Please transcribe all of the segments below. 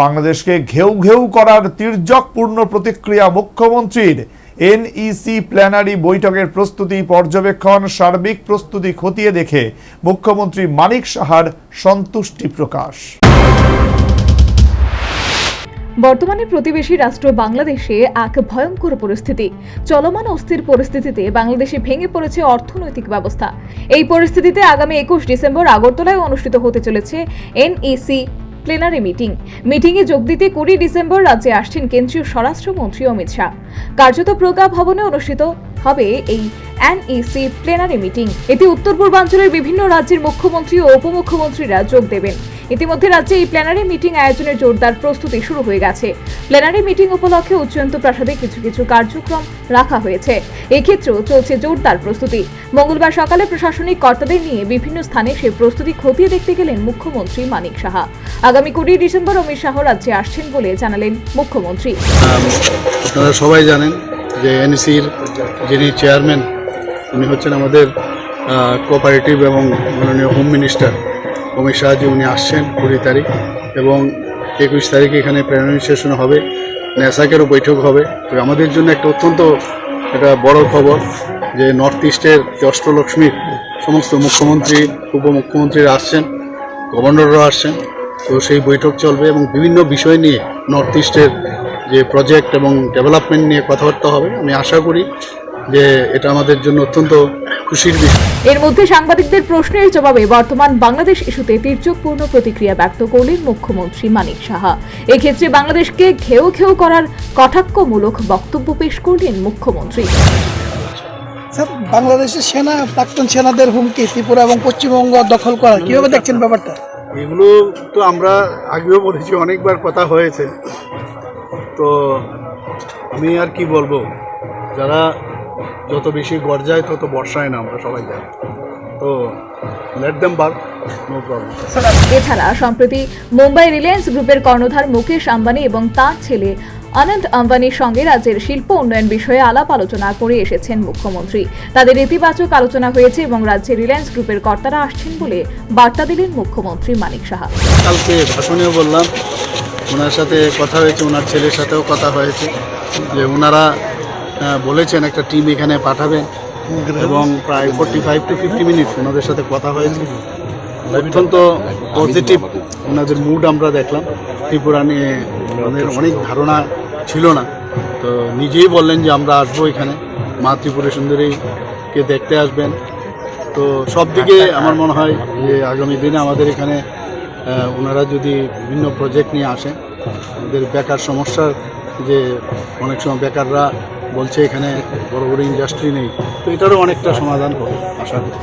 বাংলাদেশকে ঘেউ ঘেউ করার তির্যকপূর্ণ প্রতিক্রিয়া মুখ্যমন্ত্রীর। এনইসি প্ল্যানারি বৈঠকের প্রস্তুতি পর্যবেক্ষণ, সার্বিক প্রস্তুতি খতিয়ে দেখে মুখ্যমন্ত্রী মানিক সাহার সন্তুষ্টি প্রকাশ। বর্তমানে প্রতিবেশী রাষ্ট্র বাংলাদেশে এক ভয়ঙ্কর পরিস্থিতি। চলমান অস্থির পরিস্থিতিতে বাংলাদেশে ভেঙে পড়েছে অর্থনৈতিক ব্যবস্থা। এই পরিস্থিতিতে আগামী একুশ ডিসেম্বর আগরতলায় অনুষ্ঠিত হতে চলেছে এনইসি প্লেনারি মিটিং মিটিংয়ে যোগ দিতে কুড়ি ডিসেম্বর রাজ্যে আসছেন কেন্দ্রীয় স্বরাষ্ট্রমন্ত্রী অমিত শাহ। কার্যত প্রজ্ঞা ভবনে অনুষ্ঠিত হবে এই এনইসি প্লেনারি মিটিং এতে উত্তর পূর্বাঞ্চলের বিভিন্ন রাজ্যের মুখ্যমন্ত্রী ও উপমুখ্যমন্ত্রীরা যোগ দেবেন। ইতিমধ্যে রাজ্যে এই প্ল্যানারি মিটিং আয়োজনের জোরদার প্রস্তুতি শুরু হয়ে গেছে। প্ল্যানারি মিটিং উপলক্ষে উচ্চন্ত প্রাসাদে কিছু কিছু কার্যক্রম রাখা হয়েছে। এক্ষেত্রেও চলছে জোরদার প্রস্তুতি। মঙ্গলবার সকালে প্রশাসনিক কর্তাদের নিয়ে বিভিন্ন স্থানে সেই প্রস্তুতি খতিয়ে দেখতে গেলেন মুখ্যমন্ত্রী মানিক সাহা। আগামী কুড়ি ডিসেম্বর অমিত শাহ রাজ্যে আসছেন বলে জানালেন মুখ্যমন্ত্রী। আপনারা সবাই জানেন যে এনসির যিনি চেয়ারম্যান, উনি হচ্ছেন আমাদের কোঅপারেটিভ এবং মাননীয় হোম মিনিস্টার অমিত শাহজি, উনি আসছেন কুড়ি তারিখ এবং একুশ তারিখে এখানে সেশন হবে ন্যাসাকেরও বৈঠক হবে। তো আমাদের জন্য একটা অত্যন্ত একটা বড় খবর যে নর্থ ইস্টের অষ্টলক্ষ্মীর সমস্ত মুখ্যমন্ত্রী, উপমুখ্যমন্ত্রীরা আসছেন গভর্নররাও আসছেন। তো সেই বৈঠক চলবে এবং বিভিন্ন বিষয় নিয়ে নর্থ ইস্টের যে প্রজেক্ট এবং ডেভেলপমেন্ট নিয়ে কথাবার্তা হবে। আমি আশা করি যে এটা আমাদের জন্য অত্যন্ত খুশির বিষয়। এর মধ্যে সাংবাদিকদের প্রশ্নের জবাবে বর্তমান বাংলাদেশ ইস্যুতে তীর্যকপূর্ণ প্রতিক্রিয়া ব্যক্ত করলেন মুখ্যমন্ত্রী মানিক সাহা। এক্ষেত্রে বাংলাদেশকে ঘেউ ঘেউ করার কটাক্ষমূলক বক্তব্য পেশ করলেন মুখ্যমন্ত্রী। স্যার বাংলাদেশের সেনা প্রাক্তন সেনাদের হুমকি ত্রিপুরা এবং পশ্চিমবঙ্গ দখল করা কীভাবে দেখছেন ব্যাপারটা? এগুলো তো আমরা আগেও বলেছি অনেকবার কথা হয়েছে। তো আমি আর কি বলব যারা যত বেশি গর্জায় তত বর্ষায় না আমরা সবাই জানি। তো let them bark no problem এছাড়া সম্প্রতি মুম্বাই রিলায়েন্স গ্রুপের কর্ণধার মুকেশ আম্বানি এবং তার ছেলে অনন্ত আম্বানির সঙ্গে রাজ্যের শিল্প উন্নয়ন বিষয়ে আলাপ আলোচনা করে এসেছেন মুখ্যমন্ত্রী। তাদের ইতিবাচক আলোচনা হয়েছে এবং রাজ্যে রিলায়েন্স গ্রুপের কর্তারা আসছেন বলে বার্তা দিলেন মুখ্যমন্ত্রী মানিক সাহা। কালকে ভাষণেও বললাম ওনার সাথে কথা হয়েছে ওনার ছেলের সাথেও কথা হয়েছে যে ওনারা বলেছেন, একটা টিম এখানে পাঠাবেন এবং প্রায় forty five to fifty minutes ওনাদের সাথে কথা হয়েছে। অত্যন্ত পজিটিভ ওনাদের মুড আমরা দেখলাম। ত্রিপুরা নিয়ে ওনাদের অনেক ধারণা ছিল না। তো নিজেই বললেন যে আমরা আসব এখানে। মা ত্রিপুরা সুন্দরীকে দেখতে আসবেন। তো সব দিকে আমার মনে হয় যে আগামী দিনে আমাদের এখানে ওনারা যদি বিভিন্ন প্রজেক্ট নিয়ে আসেন আমাদের বেকার সমস্যার যে অনেক সময় বেকাররা বলছে এখানে বড় বড় ইন্ডাস্ট্রি নেই। তো এটারও অনেকটা সমাধান হবে আশা করি।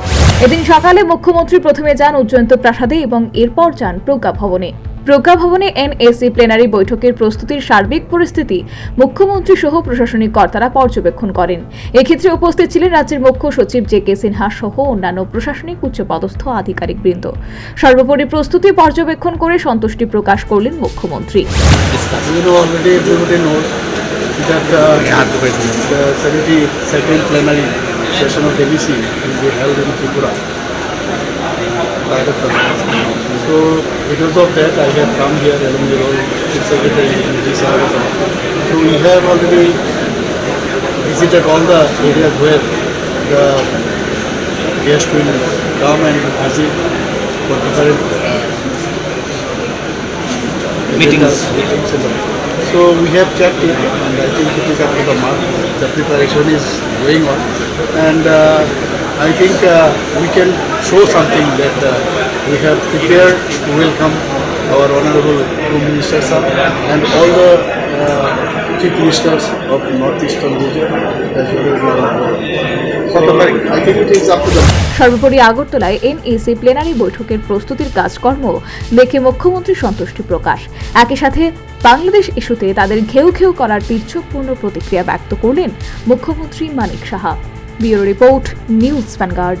এদিন সকালে মুখ্যমন্ত্রী প্রথমে যান উজ্জয়ন্ত প্রাসাদে এবং এরপর যান প্রজ্ঞা ভবনে। প্রজ্ঞা ভবনে এনএসি প্লেনারি বৈঠকের প্রস্তুতির সার্বিক পরিস্থিতি মুখ্যমন্ত্রী সহ প্রশাসনিক কর্তারা পর্যবেক্ষণ করেন। এক্ষেত্রে উপস্থিত ছিলেন রাজ্যের মুখ্য সচিব জে কে সিনহা সহ অন্যান্য প্রশাসনিক উচ্চপদস্থ আধিকারিকবৃন্দ সর্বোপরি প্রস্তুতি পর্যবেক্ষণ করে সন্তুষ্টি প্রকাশ করলেন মুখ্যমন্ত্রী। त्यात सगळी ती central plenary session of ABC J health in Tripura so it is of that I have from here alum role chief secretary so we have already visited all the areas where the guests will come and visit for different meetings. meetings. So we have checked it and I think it is up to the mark. The preparation is going on and uh, I think uh, we can show something that uh, we have prepared to welcome our Honorable Home Minister sir and all the Chief Ministers of Northeastern region. As well as uh, I think it is up to them. সর্বোপরি আগরতলায় NAC plenary বৈঠকের প্রস্তুতির কাজকর্ম দেখে মুখ্যমন্ত্রী সন্তুষ্টি প্রকাশ। একই সাথে বাংলাদেশ ইস্যুতে তাদের ঘেউ ঘেউ করার তীর্যকপূর্ণ প্রতিক্রিয়া ব্যক্ত করলেন মুখ্যমন্ত্রী Manik Saha. Bureau report news Vanguard.